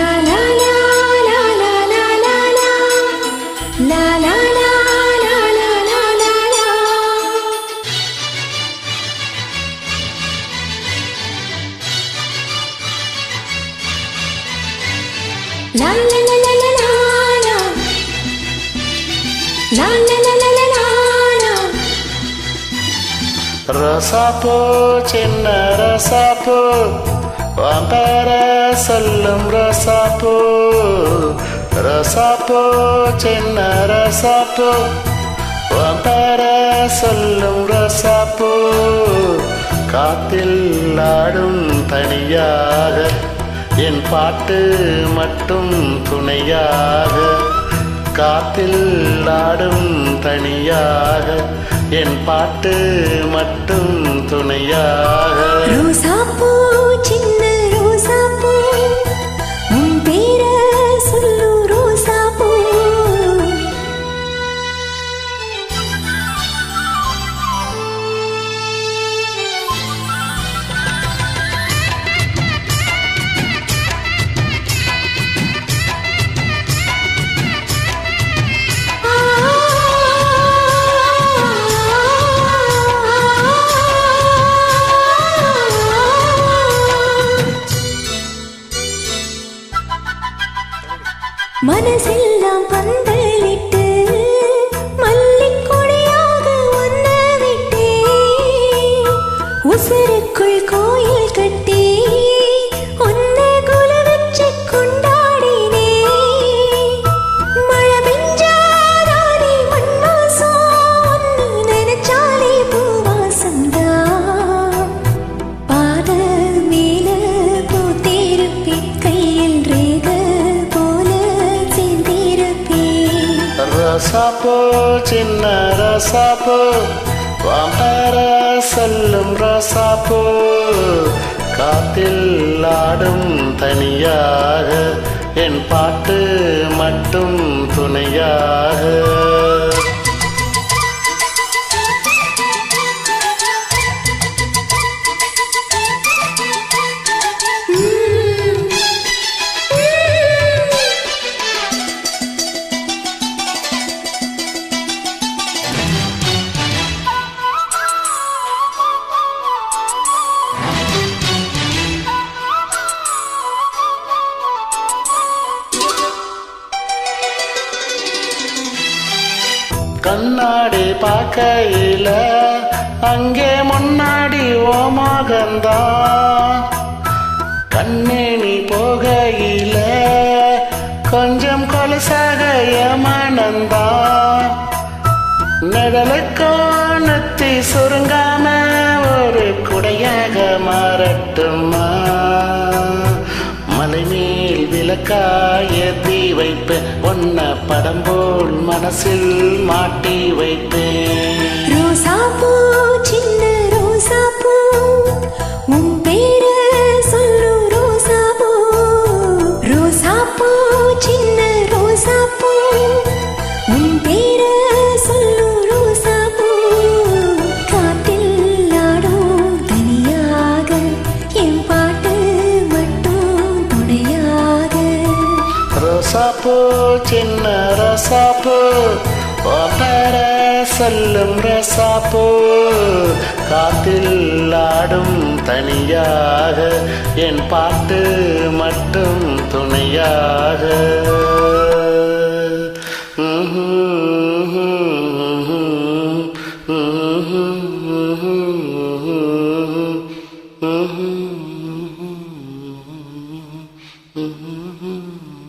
La la la la la la la la La la la la la la la la La la செல்லும் ரசாப்போ ரசாப்போ சொல்லும் சின்ன ரசாப்போ. வாம்பர சொல்லும் ரசாப்போ காத்தில் ஆடும் தனியாக. என் பாட்டு மட்டும் துணையாக. காத்தில் நாடும் தனியாக. என் பாட்டு மட்டும் துணையாக. மனசெல்லாம் பந்தலிட்டு ரசாப்போ சின்ன ரசாப்போ. வாம்பர சொல்லும் ரசாப்பு. காத்தில் ஆடும் தனியாக என் பாட்டு மட்டும் துணையாக. கண்ணாடி பார்க்கையில அங்கே முன்னாடி ஓ மகந்தா கண்ணேணி போகையில கொஞ்சம் கொலசாக ஏமானந்தான். நிழலுக்கானத்தி சுருங்காம ஒரு குடையாக மாறட்டுமா? மலை மேல் விளக்காய தீ வைப்பேன் ஒன்ன படம் போல் மனசில் மாட்டி வைப்பேன் ரோசாப்பூ சின்ன ரோசாப்பூ உன் பேர சொல்லு ரோசாப்பூ ரோசாப்பூ சின்ன ரோசாப்பூ உன் பேர சொல்லு ரோசாப்பூ காட்டில் ஆடும் தனியாக என் பாட்டு மட்டும் துணையாக. ரோசாப்பூ சின்ன ரசாப்பு பேர சொல்லும் ரசாப்பு காத்தில் ஆடும் தனியாக என் பாட்டு மட்டும் துணையாக Mm-hmm.